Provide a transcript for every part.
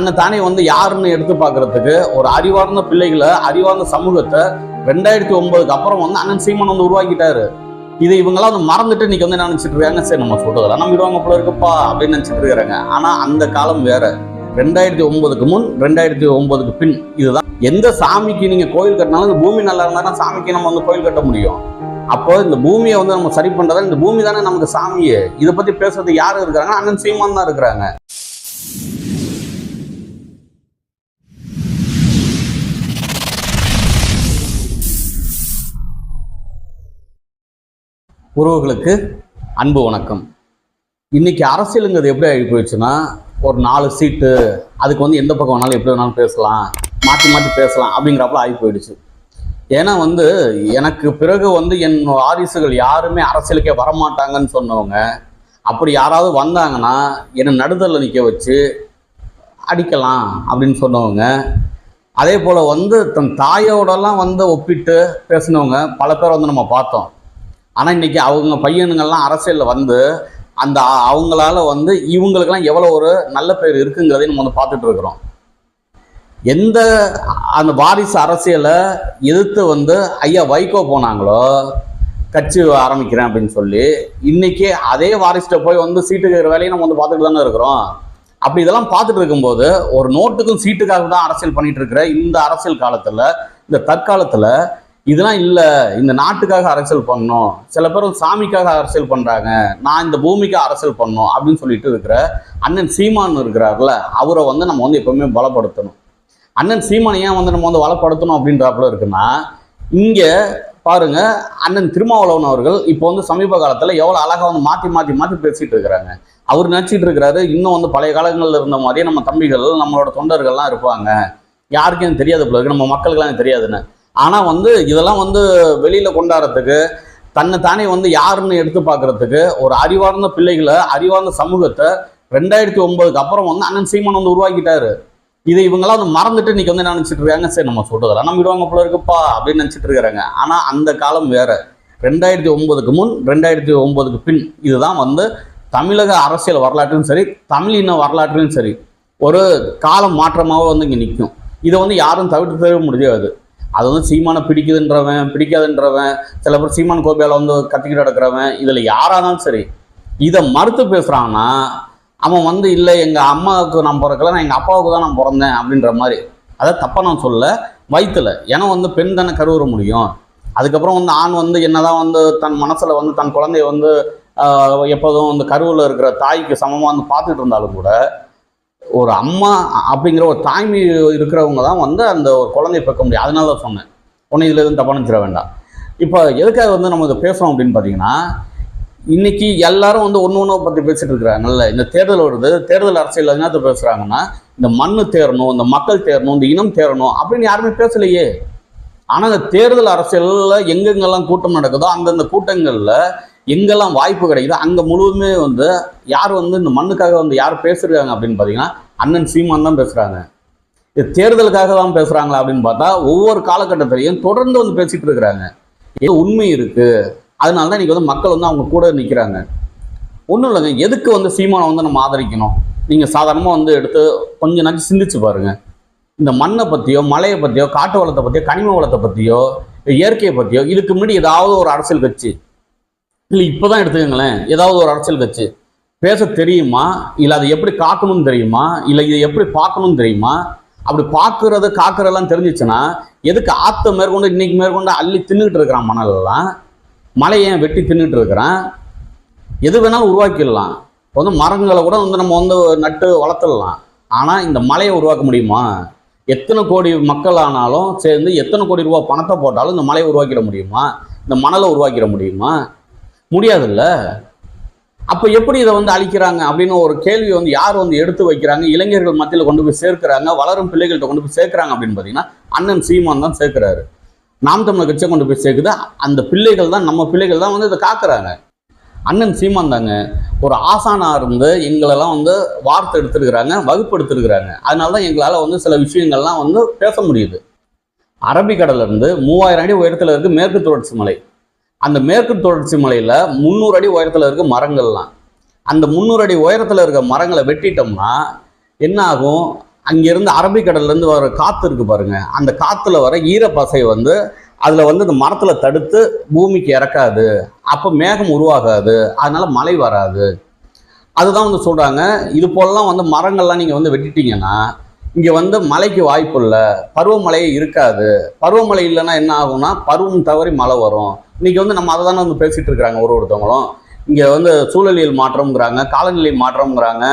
தன்னை தானே வந்து யாருன்னு எடுத்து பார்க்கறதுக்கு ஒரு அறிவார்ந்த பிள்ளைகளை அறிவார்ந்த சமூகத்தை ரெண்டாயிரத்தி ஒன்பதுக்கு அப்புறம் வந்து அண்ணன் சீமான் வந்து உருவாக்கிட்டாரு. இதை இவங்கெல்லாம் வந்து மறந்துட்டு இன்னைக்கு வந்து என்ன நினைச்சிட்டு இருக்காங்க? சரி நம்ம சொல்றதெல்லாம் நம்பிடுவாங்க போல இருக்குப்பா அப்படின்னு நினைச்சிட்டு இருக்கிறாங்க ஆனா அந்த காலம் வேற. ரெண்டாயிரத்தி ஒன்பதுக்கு முன் ரெண்டாயிரத்தி ஒன்பதுக்கு பின் இதுதான். எந்த சாமிக்கு நீங்க கோயில் கட்டினாலும் இந்த பூமி நல்லா இருந்தாலும் சாமிக்கு நம்ம வந்து கோயில் கட்ட முடியும். அப்போ இந்த பூமியை வந்து நம்ம சரி பண்றதா? இந்த பூமி தானே நமக்கு சாமியே. இதை பத்தி பேசுறது யாரு இருக்கிறாங்க அண்ணன் சீமான் தான் இருக்கிறாங்க. உறவுகளுக்கு அன்பு வணக்கம். இன்னைக்கு அரசியலுங்கிறது எப்படி ஆகி போயிடுச்சுன்னா ஒரு நாலு சீட்டு அதுக்கு வந்து எந்த பக்கம் வேணாலும் எப்படி வேணாலும் பேசலாம் மாற்றி மாற்றி பேசலாம் அப்படிங்கிறப்பல ஆகி போயிடுச்சு. ஏன்னா வந்து எனக்கு பிறகு வந்து என் வாரிசுகள் யாருமே அரசியலுக்கே வரமாட்டாங்கன்னு சொன்னவங்க அப்படி யாராவது வந்தாங்கன்னா என்னை நடுதலில் நிற்க வச்சு அடிக்கலாம் அப்படின்னு சொன்னவங்க அதே போல் வந்து தன் தாயோடலாம் வந்து ஒப்பிட்டு பேசினவங்க பல பேர் வந்து நம்ம பார்த்தோம். ஆனால் இன்றைக்கி அவங்க பையனுங்கள்லாம் அரசியலில் வந்து அந்த அவங்களால வந்து இவங்களுக்கெல்லாம் எவ்வளோ ஒரு நல்ல பேர் இருக்குங்கிறதையும் நம்ம வந்து பார்த்துட்டு இருக்கிறோம். எந்த அந்த வாரிசு அரசியலை எதிர்த்து வந்து ஐயா வைகோ போனாங்களோ? கட்சி ஆரம்பிக்கிறேன் அப்படின்னு சொல்லி இன்றைக்கி அதே வாரிசிட்ட போய் வந்து சீட்டு கேட்குற வேலையை நம்ம வந்து பார்த்துட்டு தானே இருக்கிறோம். அப்படி இதெல்லாம் பார்த்துட்டு இருக்கும்போது ஒரு நோட்டுக்கும் சீட்டுக்காக தான் அரசியல் பண்ணிட்டு இருக்கிற இந்த அரசியல் காலத்தில் இந்த தற்காலத்தில் இதெல்லாம் இல்லை. இந்த நாட்டுக்காக அரசியல் பண்ணணும் சில பேர் சாமிக்காக அரசியல் பண்ணுறாங்க நான் இந்த பூமிக்கு அரசியல் பண்ணணும் அப்படின்னு சொல்லிட்டு இருக்கிற அண்ணன் சீமான் இருக்கிறார்ல அவரை வந்து நம்ம வந்து எப்பவுமே பலப்படுத்தணும். அண்ணன் சீமானை ஏன் வந்து நம்ம வந்து வளப்படுத்தணும் அப்படின்றாப்புல இருக்குன்னா இங்கே பாருங்க அண்ணன் திருமாவளவன் அவர்கள் இப்போ வந்து சமீப காலத்தில் எவ்வளோ அழகாக வந்து மாற்றி மாற்றி மாற்றி பேசிட்டு இருக்கிறாங்க. அவர் நினச்சிட்டு இருக்கிறாரு. இன்னும் வந்து பழைய காலங்களில் இருந்த மாதிரியே நம்ம தம்பிகள் நம்மளோட தொண்டர்கள்லாம் இருப்பாங்க. யாருக்கும் தெரியாது போல இருக்கு. நம்ம மக்களுக்கெல்லாம் தெரியாதுன்னு. ஆனால் வந்து இதெல்லாம் வந்து வெளியில் கொண்டாடுறதுக்கு தன்னை தானே வந்து யாருன்னு எடுத்து பார்க்கறதுக்கு ஒரு அறிவார்ந்த பிள்ளைகளை அறிவார்ந்த சமூகத்தை ரெண்டாயிரத்தி ஒன்பதுக்கு அப்புறம் வந்து அண்ணன் சீமான் வந்து உருவாக்கிட்டாரு. இதை இவங்கெல்லாம் வந்து மறந்துட்டு இன்னைக்கு வந்து என்ன நினச்சிட்டு இருக்காங்க? சரி நம்ம சொல்றதெல்லாம் நம்பிடுவாங்க போல இருக்குப்பா அப்படின்னு நினச்சிட்டு இருக்கிறாங்க. ஆனால் அந்த காலம் வேற. ரெண்டாயிரத்தி ஒன்பதுக்கு முன் ரெண்டாயிரத்தி ஒன்பதுக்கு பின் இதுதான் வந்து தமிழக அரசியல் வரலாற்றிலும் சரி தமிழின வரலாற்றிலும் சரி ஒரு காலம் மாற்றமாக வந்து இங்கே நிற்கும் இதை வந்து யாரும் தவிர்த்து தவிர முடியாது. அது வந்து சீமானை பிடிக்குதுன்றவன் பிடிக்காதுன்றவன் சில பேர் சீமான் கோபியால் வந்து கத்திக்கிட்டு நடக்கிறவன் இதில் யாராக இருந்தாலும் சரி இதை மறுத்து பேசுகிறாங்கன்னா அவன் வந்து இல்லை எங்கள் அம்மாவுக்கு நான் பிறக்கல நான் எங்கள் அப்பாவுக்கு தான் நான் பிறந்தேன் அப்படின்ற மாதிரி. அதை தப்பாக நான் சொல்ல வயிற்றுல ஏன்னா வந்து பெண் தானே கருவுற முடியும். அதுக்கப்புறம் வந்து ஆண் வந்து என்னதான் வந்து தன் மனசில் வந்து தன் குழந்தைய வந்து எப்போதும் வந்து கருவில் இருக்கிற தாய்க்கு சமமாக வந்து பார்த்துட்டு இருந்தாலும் கூட ஒரு அம்மா அப்படிங்கிற ஒரு தாய்மை இருக்கிறவங்க தான் வந்து அந்த ஒரு குழந்தைய பார்க்க முடியும். அதனால தான் சொன்னேன். ஒன்றும் இதில் எதுவும் தப்பாக நினச்சிட வேண்டாம். இப்போ எதுக்காக வந்து நம்ம இதை பேசுகிறோம் அப்படின்னு பார்த்தீங்கன்னா இன்றைக்கி எல்லாரும் வந்து ஒன்று ஒன்று பற்றி பேசிகிட்டு இருக்கிறாங்கல்ல இந்த தேர்தல் வருது. தேர்தல் அரசியல் என்னத்தை பேசுகிறாங்கன்னா இந்த மண்ணு தேரணும் இந்த மக்கள் தேரணும் இந்த இனம் தேரணும் அப்படின்னு யாருமே பேசலையே. ஆனால் இந்த தேர்தல் அரசியலில் எங்கெங்கெல்லாம் கூட்டம் நடக்குதோ அந்தந்த கூட்டங்களில் எங்கெல்லாம் வாய்ப்பு கிடைக்குதோ அங்கே முழுவதுமே வந்து யார் வந்து இந்த மண்ணுக்காக வந்து யார் பேசுகிறாங்க அப்படின்னு பார்த்தீங்கன்னா அண்ணன் சீமான் தான் பேசுகிறாங்க இது தேர்தலுக்காக தான் பேசுகிறாங்களா அப்படின்னு பார்த்தா ஒவ்வொரு காலகட்டத்திலையும் தொடர்ந்து வந்து பேசிகிட்டு இருக்கிறாங்க. ஏதோ உண்மை இருக்குது அதனால தான் இன்றைக்கி வந்து மக்கள் வந்து அவங்க கூட நிற்கிறாங்க ஒன்றும் இல்லைங்க. எதுக்கு வந்து சீமானை வந்து நம்ம ஆதரிக்கணும்? நீங்கள் சாதாரணமாக வந்து எடுத்து கொஞ்ச நாச்சு சிந்திச்சு பாருங்கள் இந்த மண்ணை பற்றியோ மலையை பற்றியோ காட்டு வளத்தை பற்றியோ கனிம வளத்தை பற்றியோ இயற்கையை பற்றியோ இதுக்கு முன்னாடி ஏதாவது ஒரு அரசியல் கட்சி இல்லை இப்போ தான் எடுத்துக்கங்களேன். ஏதாவது ஒரு அரசியல் கட்சி. பேச தெரியுமா? இல்லை அதை எப்படி காக்கணும்னு தெரியுமா? இல்லை இதை எப்படி பார்க்கணும்னு தெரியுமா? அப்படி பார்க்கறது காக்குறதெல்லாம் தெரிஞ்சிச்சுன்னா எதுக்கு ஆத்த மேற்கொண்டு இன்னைக்கு மேற்கொண்டு அள்ளி தின்னுக்கிட்டு இருக்கிறான் மணலெல்லாம் மலையை ஏன் வெட்டி தின்னுட்டு இருக்கிறான்? எது வேணாலும் உருவாக்கிடலாம். இப்போ வந்து மரங்களை கூட வந்து நம்ம வந்து நட்டு வளர்த்துடலாம். ஆனால் இந்த மலையை உருவாக்க முடியுமா? எத்தனை கோடி மக்கள் ஆனாலும் சேர்ந்து எத்தனை கோடி ரூபா பணத்தை போட்டாலும் இந்த மலையை உருவாக்கிட முடியுமா? இந்த மணலை உருவாக்கிட முடியுமா? முடியாதுல்ல? அப்போ எப்படி இதை வந்து அழிக்கிறாங்க அப்படின்னு ஒரு கேள்வி வந்து யார் வந்து எடுத்து வைக்கிறாங்க? இளைஞர்கள் மத்தியில் கொண்டு போய் சேர்க்கிறாங்க வளரும் பிள்ளைகள்கிட்ட கொண்டு போய் சேர்க்கிறாங்க அப்படின்னு பார்த்தீங்கன்னா அண்ணன் சீமான் தான் சேர்க்கிறாரு. நாம் தமிழர் கட்சியை கொண்டு போய் சேர்க்குது. அந்த பிள்ளைகள் தான் நம்ம பிள்ளைகள் தான் வந்து இதை காக்குறாங்க. அண்ணன் சீமான் தாங்க. ஒரு ஆசானாக இருந்து எங்களெல்லாம் வந்து வார்த்தை எடுத்துருக்கிறாங்க வகுப்பு எடுத்துருக்கிறாங்க அதனால தான் எங்களால் வந்து சில விஷயங்கள்லாம் வந்து பேச முடியுது. அரபிக்கடலிருந்து மூவாயிரம் அடி உயரத்தில் இருக்குது மேற்கு தொடர்ச்சி மலை. அந்த மேற்கு தொடர்ச்சி மலையில் முந்நூறு அடி உயரத்தில் இருக்க மரங்கள்லாம். அந்த முந்நூறு அடி உயரத்தில் இருக்க மரங்களை வெட்டிட்டோம்னா என்ன ஆகும்? அரபிக்கடல்லேருந்து வர காற்று இருக்குது பாருங்கள் அந்த காற்றுல வர ஈரப்பசை வந்து அதில் வந்து இந்த மரத்தில் தடுத்து பூமிக்கு இறக்காது. அப்போ மேகம் உருவாகாது. அதனால் மழை வராது. அதுதான் வந்து சொல்கிறாங்க இது போலலாம் வந்து மரங்கள்லாம் நீங்கள் வந்து வெட்டிட்டீங்கன்னா இங்கே வந்து மழைக்கு வாய்ப்பு இல்லை பருவமழையே இருக்காது. பருவமழை இல்லைன்னா என்ன ஆகும்னா பருவம் தவறி மழை வரும். இன்றைக்கி வந்து நம்ம அதை தானே வந்து பேசிகிட்டு இருக்கிறாங்க ஒரு ஒருத்தவங்களும். இங்கே வந்து சூழலியல் மாற்றம்ங்கிறாங்க காலநிலை மாற்றம்ங்கிறாங்க.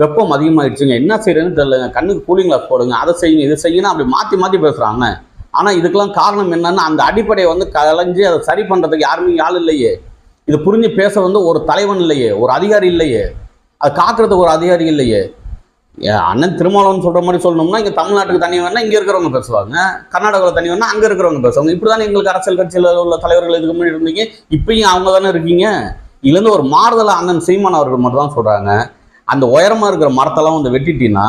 வெப்பம் அதிகமாகிடுச்சுங்க என்ன செய்யறதுன்னு தெரியலங்க. கண்ணுக்கு கூலிங் கிளாஸ் போடுங்க. அதை செய்யுங்க இதை செய்யணும் அப்படி மாற்றி மாற்றி பேசுகிறாங்க ஆனால் இதுக்கெல்லாம் காரணம் என்னென்னா அந்த அடிப்படையை வந்து கலைஞ்சு அதை சரி பண்ணுறதுக்கு யாருமே ஆள் இல்லையே. இது புரிஞ்சு பேச வந்து ஒரு தலைவன் இல்லையே ஒரு அதிகாரி இல்லையே. அது காக்கிறதுக்கு ஒரு அதிகாரி இல்லையே. அண்ணன் திருமாவளவன் சொல்கிற மாதிரி சொல்லணும்னா இங்கே தமிழ்நாட்டுக்கு தனி வேணா இங்கே இருக்கிறவங்க பேசுவாங்க. கர்நாடகாவில் தனி வேணா அங்கே இருக்கிறவங்க பேசுவாங்க. இப்படி தானே எங்களுக்கு அரசியல் கட்சியில் உள்ள தலைவர்கள் இதுக்கு முன்னாடி இருந்தீங்க? இப்பயும் அவங்க தானே இருக்கீங்க? இதுலேருந்து ஒரு மாறுதலை அண்ணன் சீமான் அவர்கள் மட்டும் தான் சொல்கிறாங்க அந்த உயரமாக இருக்கிற மரத்தெல்லாம் வந்து வெட்டிட்டீங்கன்னா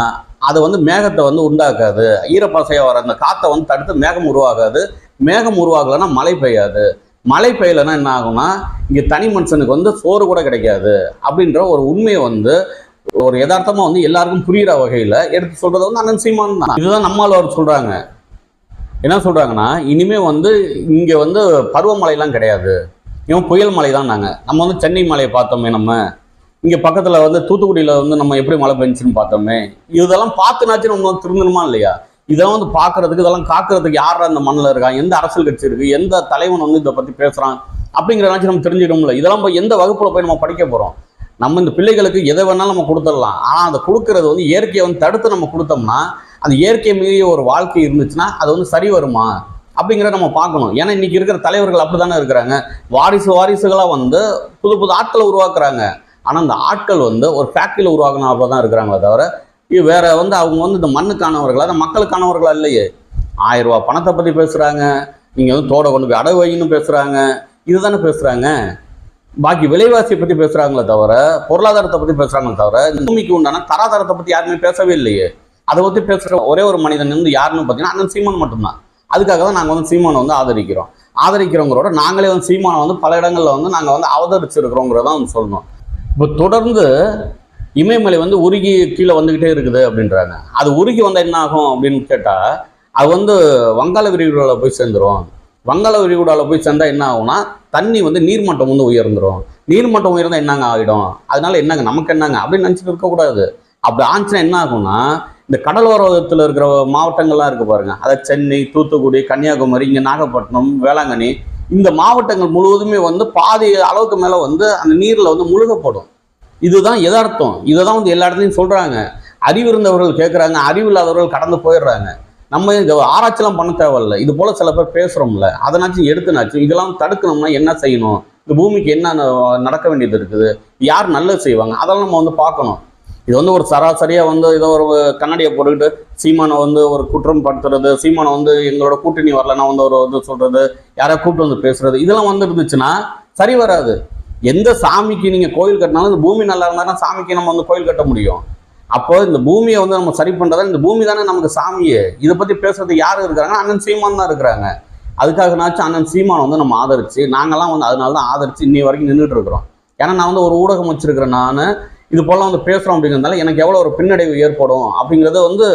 அது வந்து மேகத்தை வந்து உண்டாக்காது. ஈரப்பசையாக வர அந்த காற்றை வந்து தடுத்து மேகம் உருவாகாது. மேகம் உருவாகலைன்னா மழை பெய்யாது. மழை பெய்யலைன்னா என்ன ஆகும்னா இங்கே தனி மனுஷனுக்கு வந்து சோறு கூட கிடைக்காது. அப்படின்ற ஒரு உண்மையை வந்து ஒரு யதார்த்தமா வந்து எல்லாருக்கும் புரியுற வகையில் எடுத்து சொல்றது வந்து அண்ணன் சீமான் தான். இதுதான் நம்மால் சொல்றாங்க. என்ன சொல்றாங்கன்னா இனிமே வந்து இங்க வந்து பருவமழைலாம் கிடையாது. இவன் புயல் மலை தான் நாங்கள் நம்ம வந்து சென்னை மலையை பார்த்தோமே நம்ம. இங்கே பக்கத்தில் வந்து தூத்துக்குடியில் வந்து நம்ம எப்படி மழை பெஞ்சுன்னு பார்த்தோமே. இதெல்லாம் பார்த்துனாச்சும் நம்ம வந்து திருந்தணுமா இல்லையா? இதெல்லாம் வந்து பார்க்கறதுக்கு இதெல்லாம் காக்கிறதுக்கு யார் அந்த மண்ணில் இருக்கான் எந்த அரசியல் கட்சி இருக்கு? எந்த தலைவன் வந்து இதை பற்றி பேசுகிறான் அப்படிங்கிறனாச்சும் நம்ம தெரிஞ்சிடும்ல இதெல்லாம் போய் எந்த வகுப்புல போய் நம்ம படிக்க போகிறோம் நம்ம இந்த பிள்ளைகளுக்கு எதை வேணாலும் நம்ம கொடுத்துடலாம். ஆனால் அதை கொடுக்கறது வந்து இயற்கையை வந்து தடுத்து நம்ம கொடுத்தோம்னா அந்த இயற்கை மீறிய ஒரு வாழ்க்கை இருந்துச்சுன்னா அது வந்து சரி வருமா? அப்படிங்கிறத நம்ம பார்க்கணும். ஏன்னா இன்னைக்கு இருக்கிற தலைவர்கள் அப்படி தானே இருக்கிறாங்க. வாரிசு வாரிசுகளாக வந்து புது புது ஆட்களை உருவாக்குறாங்க. ஆனால் அந்த ஆட்கள் வந்து ஒரு ஃபேக்ட்ரியில் உருவாக்கின தான் இருக்கிறாங்களே தவிர இது வேற வந்து அவங்க வந்து இந்த மண்ணுக்கானவர்களா அந்த மக்களுக்கானவர்களா இல்லையே. ஆயிரம் ரூபாய் பணத்தை பற்றி பேசுகிறாங்க நீங்கள் வந்து தோட கொண்டு போய் அடகு வைங்கன்னு பேசுகிறாங்க இதுதானே பேசுகிறாங்க பாக்கி விலைவாசியை பற்றி பேசுகிறாங்களே தவிர பொருளாதாரத்தை பற்றி பேசுகிறாங்களே தவிர இந்த பூமிக்கு உண்டான தராதரத்தை பற்றி யாருமே பேசவே இல்லையே. அதை பற்றி பேசுகிற ஒரே ஒரு மனிதன் வந்து யாருன்னு பார்த்தீங்கன்னா அண்ணன் சீமான் மட்டும்தான். அதுக்காக தான் நாங்கள் வந்து சீமானை வந்து ஆதரிக்கிறோம். ஆதரிக்கிறவங்களோட நாங்களே வந்து சீமானை வந்து பல இடங்களில் வந்து நாங்கள் வந்து அவதரிச்சிருக்கிறோங்கிறத வந்து சொல்லணும். இப்போ தொடர்ந்து இமயமலை வந்து உருகி கீழே வந்துக்கிட்டே இருக்குது அப்படின்றாங்க. அது உருகி வந்தால் என்ன ஆகும் அப்படின்னு கேட்டால் அது வந்து வங்காள விரிகுடாவில் போய் சேர்ந்துரும். வங்காள விரிகுடாவில் போய் சேர்ந்தால் என்ன ஆகும்னா தண்ணி வந்து நீர்மட்டம் வந்து உயர்ந்துடும் நீர்மட்டம் உயர்ந்தால் என்னங்க ஆகிடும்? அதனால என்னங்க நமக்கு என்னங்க? அப்படின்னு நினச்சிட்டு இருக்கக்கூடாது அப்படி ஆச்சுன்னா என்ன ஆகும்னா இந்த கடலோரத்தில் இருக்கிற மாவட்டங்கள்லாம் இருக்குது பாருங்க. அதாவது சென்னை தூத்துக்குடி கன்னியாகுமரி இங்கே நாகப்பட்டினம் வேளாங்கண்ணி இந்த மாவட்டங்கள் முழுவதுமே வந்து பாதி அளவுக்கு மேலே வந்து அந்த நீரில் வந்து முழுகப்படும். இதுதான் எதார்த்தம். இதை தான் வந்து எல்லா இடத்துலையும் சொல்கிறாங்க அறிவு இருந்தவர்கள் கேட்குறாங்க அறிவு இல்லாதவர்கள் கடந்து போயிடுறாங்க. நம்ம ஆராய்ச்சிலாம் பண்ண தேவையில்ல. இது போல் சில பேர் பேசுகிறோம்ல அதனாச்சும் எடுத்துனாச்சும் இதெல்லாம் தடுக்கணும்னா என்ன செய்யணும்? இந்த பூமிக்கு என்ன நடக்க வேண்டியது இருக்குது? யார் நல்லது செய்வாங்க? அதெல்லாம் நம்ம வந்து பார்க்கணும். இது வந்து ஒரு சராசரியாக வந்து ஏதோ ஒரு கண்ணாடியை போட்டுக்கிட்டு சீமானை வந்து ஒரு குற்றம் படுத்துறது சீமானை வந்து எங்களோட கூட்டணி வரலன்னா வந்து ஒரு இது சொல்கிறது யாரையா கூப்பிட்டு வந்து பேசுறது இதெல்லாம் வந்து இருந்துச்சுன்னா சரி வராது. எந்த சாமிக்கு நீங்கள் கோயில் கட்டினாலும் இந்த பூமி நல்லா இருந்தாலும் சாமிக்கு நம்ம வந்து கோயில் கட்ட முடியும். அப்போ இந்த பூமியை வந்து நம்ம சரி பண்ணுறதா இந்த பூமி தானே நமக்கு சாமியே இதை பற்றி பேசுறதுக்கு யார் இருக்கிறாங்க? அண்ணன் சீமான் தான் இருக்கிறாங்க. அதுக்காகனாச்சும் அண்ணன் சீமானை வந்து நம்ம ஆதரிச்சு நாங்கள்லாம் வந்து அதனால தான் ஆதரிச்சு இன்னி வரைக்கும் நின்றுட்டு இருக்கிறோம். ஏன்னா நான் வந்து ஒரு ஊடகம் வச்சிருக்கிறேன் நான். இது போலாம் வந்து பேசுகிறோம் அப்படிங்கிறதுனால எனக்கு எவ்வளோ ஒரு பின்னடைவு ஏற்படும் அப்படிங்கிறது வந்து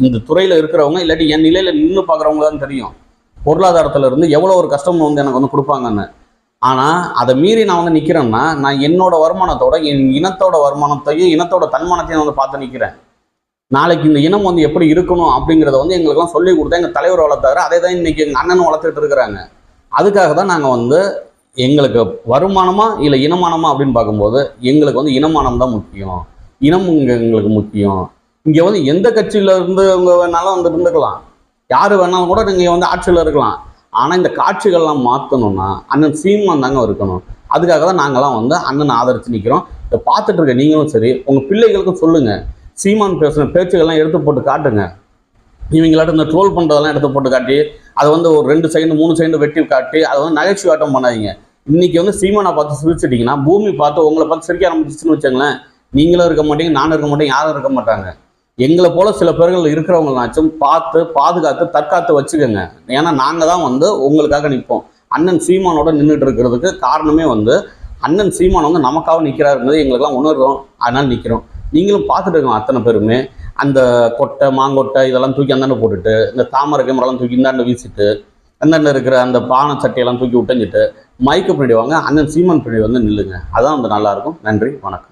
இந்த துறையில் இருக்கிறவங்க இல்லாட்டி என் நிலையில் நின்று பார்க்குறவங்க தான் தெரியும். பொருளாதாரத்துல இருந்து எவ்வளோ ஒரு கஷ்டம் வந்து எனக்கு வந்து கொடுப்பாங்கன்னு. ஆனால் அதை மீறி நான் வந்து நிற்கிறேன்னா நான் என்னோட வருமானத்தோட என் இனத்தோட வருமானத்தையும் இனத்தோட தன்மானத்தையும் வந்து பார்த்து நிற்கிறேன் நாளைக்கு இந்த இனம் வந்து எப்படி இருக்கணும் அப்படிங்கிறத வந்து எங்களுக்கெல்லாம் சொல்லி கொடுத்தா எங்கள் தலைவர் வளர்த்தாரு. அதே தான் இன்னைக்கு எங்கள் அண்ணனும் வளர்த்துட்டு இருக்கிறாங்க. அதுக்காக தான் நாங்கள் வந்து எங்களுக்கு வருமானமா இல்லை இனமானமா அப்படின்னு பார்க்கும்போது எங்களுக்கு வந்து இனமானம் தான் முக்கியம். இனம் இங்கே எங்களுக்கு முக்கியம். இங்கே வந்து எந்த கட்சியில் இருந்து வேணாலும் வந்து இருந்துக்கலாம். யார் வேணாலும் கூட நீங்கள் வந்து ஆட்சியில் இருக்கலாம். ஆனால் இந்த காட்சிகள்லாம் மாற்றணும்னா அண்ணன் சீமான் தாங்க இருக்கணும். அதுக்காக தான் நாங்கள்லாம் வந்து அண்ணனை ஆதரித்து நிற்கிறோம் இதை பார்த்துட்டு இருக்க நீங்களும் சரி உங்கள் பிள்ளைகளுக்கும் சொல்லுங்கள் சீமான் பேசுகிற பேச்சுகள்லாம் எடுத்து போட்டு காட்டுங்க. இவங்களாட்ட இந்த ட்ரோல் பண்ணுறதெல்லாம் எடுத்து போட்டு காட்டி அதை வந்து ஒரு ரெண்டு செகண்ட் மூணு செகண்ட் வெட்டி காட்டி அதை வந்து நகைச்சுவாட்டம் பண்ணாதீங்க. இன்றைக்கி வந்து சீமானை பார்த்து சிரிச்சிட்டிங்கன்னா பூமி பார்த்து உங்களை பார்த்து சிரிக்க ஆரம்பிச்சிச்சுன்னு வச்சுங்களேன் நீங்களும் இருக்க மாட்டீங்க நானும் இருக்க மாட்டேங்க யாரும் இருக்க மாட்டாங்க. எங்களை போல சில பேர்கள் இருக்கிறவங்களாச்சும் பார்த்து பாதுகாத்து தற்காத்து வச்சுக்கோங்க. ஏன்னா நாங்கள் தான் வந்து உங்களுக்காக நிற்போம். அண்ணன் சீமானோட நின்றுட்டு இருக்கிறதுக்கு காரணமே வந்து அண்ணன் சீமான் வந்து நமக்காக நிற்கிறாருங்கிறது எங்களுக்கெல்லாம் உணர்றோம். அதனால் நிற்கிறோம் நீங்களும் பார்த்துட்டு இருக்கோம் அத்தனை பேருமே. அந்த கொட்டை மாங்கொட்டை இதெல்லாம் தூக்கி அந்தாண்ட போட்டுட்டு இந்த தாமரை கேமரெல்லாம் தூக்கி இந்தாண்ட வீசிட்டு அந்தாண்ட இருக்கிற அந்த பானை சட்டையெல்லாம் தூக்கி விட்டஞ்சிட்டு மைக்கு பின்னாடி வாங்க அண்ணன் சீமான் பின்னாடி வந்து நில்லுங்க. அதான் வந்து நல்லாயிருக்கும். நன்றி வணக்கம்.